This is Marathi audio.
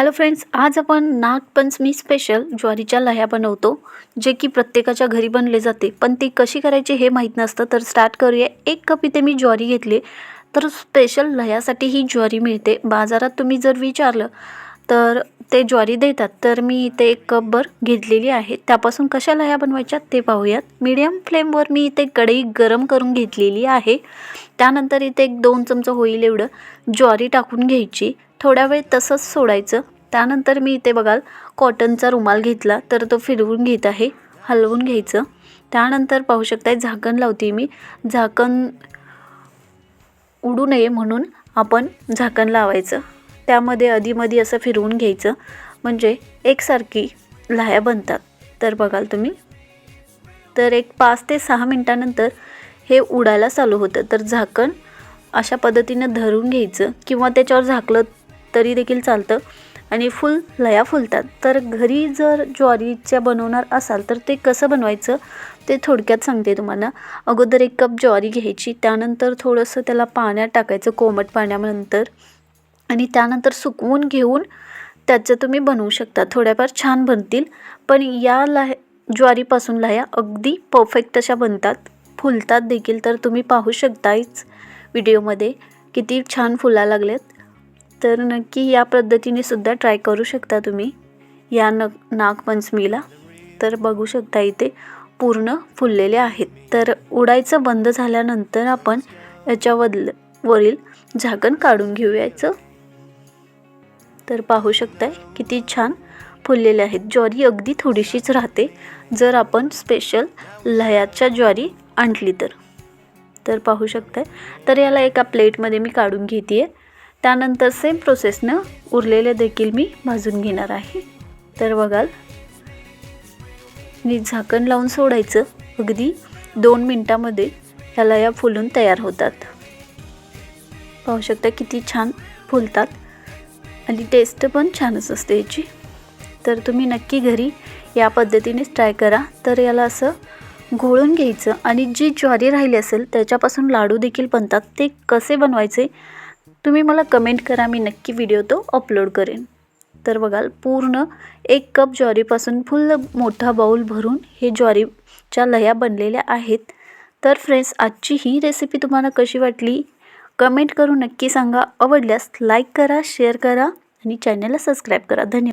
हॅलो फ्रेंड्स आज आपण नागपंचमी स्पेशल ज्वारीच्या लह्या बनवतो जे की प्रत्येकाच्या घरी बनले जाते. पण ती कशी करायची हे माहीत नसतं तर स्टार्ट करूया. एक कप इथे मी ज्वारी घेतली. तर स्पेशल लह्यासाठी ही ज्वारी मिळते. बाजारात तुम्ही जर विचारलं तर ते ज्वारी देतात. तर मी इथे एक कपभर घेतलेली आहे. त्यापासून कशा लह्या बनवायच्या ते पाहूयात. मीडियम फ्लेमवर मी इथे कढई गरम करून घेतलेली आहे. त्यानंतर इथे एक दोन चमचं होईल एवढं ज्वारी टाकून घ्यायची. थोड्या वेळ तसंच सोडायचं. त्यानंतर मी इथे बघाल कॉटनचा रुमाल घेतला तर तो फिरवून घेत आहे हलवून घ्यायचं. त्यानंतर पाहू शकताय झाकण लावते मी. झाकण उडू नये म्हणून आपण झाकण लावायचं. त्यामध्ये अधीमधी असं फिरवून घ्यायचं. म्हणजे एकसारखी लाह्या बनतात. तर बघाल तुम्ही. तर एक पाच ते सहा मिनटानंतर हे उडायला चालू होतं. तर झाकण अशा पद्धतीनं धरून घ्यायचं किंवा त्याच्यावर झाकलं तरी देखील चालतं. आणि फुल लया फुलतात. तर घरी जर ज्वारीच्या बनवणार असाल तर ते कसं बनवायचं? ते थोडक्यात सांगते तुम्हाला. अगोदर एक कप ज्वारी घ्यायची. त्यानंतर थोडंसं त्याला पाण्यात टाकायचं कोमट पाण्यानंतर. आणि त्यानंतर सुकवून घेऊन त्याचं तुम्ही बनवू शकता. थोड्याफार छान बनतील. पण या लह ज्वारीपासून लह्या अगदी परफेक्ट अशा बनतात. फुलतात देखील. तर तुम्ही पाहू शकताच व्हिडिओमध्ये किती छान फुला लागलेत तर नक्की या पद्धतीने सुद्धा ट्राय करू शकता तुम्ही. या न नागपंचमीला. तर बघू शकता इथे पूर्ण फुललेले आहेत. तर उडायचं बंद झाल्यानंतर आपण याच्यावरील वरील झाकण काढून घेऊयाचं. तर पाहू शकताय किती छान फुललेले आहेत. ज्वारी अगदी थोडीशीच राहते. जर आपण स्पेशल लह्याच्या ज्वारी आणली तर. तर पाहू शकताय. तर याला एका प्लेटमध्ये मी काढून घेते आहे त्यानंतर सेम प्रोसेसनं उरलेले देखील मी भाजून घेणार आहे. तर बघाल. मी झाकण लावून सोडायचं. अगदी दोन मिनटामध्ये ह्याला या फुलून तयार होतात. पाहू शकता किती छान फुलतात. आणि टेस्ट पण छानच असते याची तर तुम्ही नक्की घरी या पद्धतीनेच ट्राय करा. तर याला असं घोळून घ्यायचं. आणि जी ज्वारी राहिली असेल त्याच्यापासून लाडू देखील बनतात. ते कसे बनवायचे? तुम्ही मला कमेंट करा मी नक्की व्हिडिओ तो अपलोड करेन. तर बघाल पूर्ण एक कप ज्वारीपासून फुल्ल मोठा बाऊल भरून हे ज्वारीच्या लह्या बनलेल्या आहेत. तर फ्रेंड्स आजची ही रेसिपी तुम्हाला कशी वाटली? कमेंट करून नक्की सांगा. आवडल्यास लाईक करा शेअर करा आणि चॅनलला सबस्क्राईब करा. धन्यवाद.